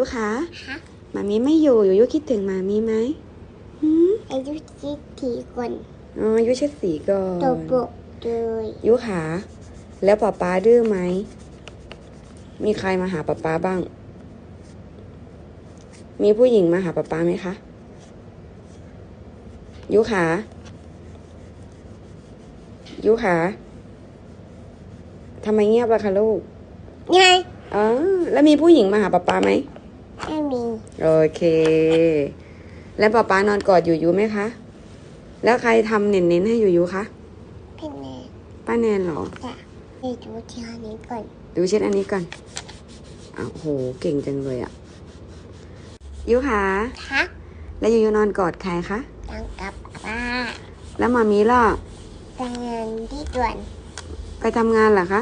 ยูขาฮะมามีไม่อยู่ยูยูคิดถึงมามีไหมหืมอายุสิบสี่คนอ๋อยูเช็ดสีก่อนตัวบุกเลยยูขาแล้วป๊าป๊าดื้อไหม มีใครมาหาป๊าป๊าบ้าง มีผู้หญิงมาหาป๊าป๊าไหมคะยูขายูขาทำไมเงียบล่ะคะลูกไงอ๋อแล้วมีผู้หญิงมาหาป๊าป๊าไหมไม่มี โอเค แล้วป๊าป๊านอนกอดอยู่ยูไหมคะ แล้วใครทำเน้นๆให้อยู่ยูคะเป็นไงป้าแนนเหรอจะไปดูที่อันนี้ก่อนดูเช็ดอันนี้ก่อนอ้าวโหเก่งจังเลยอะยูคะฮะแล้วยูยูนอนกอดใครคะตังกับป้าแล้วมามีล่ะไปงานที่ด่วน ไปทำงานเหรอคะ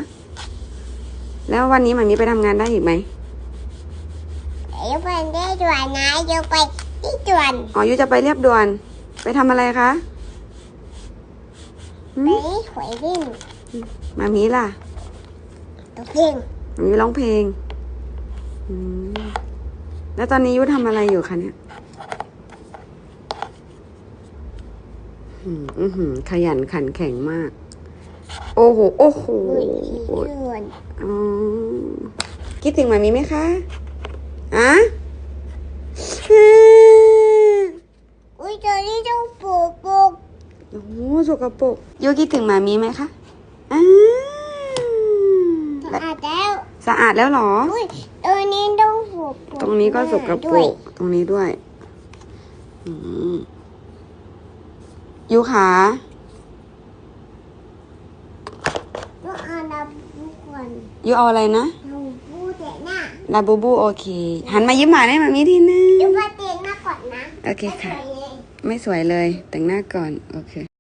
แล้ววันนี้มามีไปทำงานได้อีกไหมเดี๋ ยวไปได้ด่วนนะเดี๋ยวไปที่ด่วนอ๋อยูจะไปเรียบด่วน ไปทำอะไรคะหืไปมหวยเล่นมามีล่ะตัวเพลงมามีร้องเพลงอืมแล้วตอนนี้ยูทำอะไรอยู่คะเนี่ยอืมอื้อหือ ขยันขันแข็งมาก โอ้โห โอ้โหอุ้ยที่ด่วนอ๋อคิดถึงมามีไหมคะ อะอืมอุ้ยตัวนี้ต้องปลูกปลูกโอ้โหสกปรกยูคิดถึงมามีไหมคะอ่าสะอาดแล้วสะอาดแล้วเหรออุ้ยตัวนี้ต้องปลูกปลูตรงนี้ก็สกปด้รวยกตรงนี้ด้วยอืมยูขาต้องเอาดับบุกก่อนยูเอาอะไรนะ เอาบูเตะหน้า ลาบูบูโอเค หันมายิ้มหวานให้มามีทีนึงเดี๋ยวไปเตะหน้าก่อนนะ โอเคค่ะไม่สวยเลยไม่สวยเลยแต่งหน้าก่อน โอเค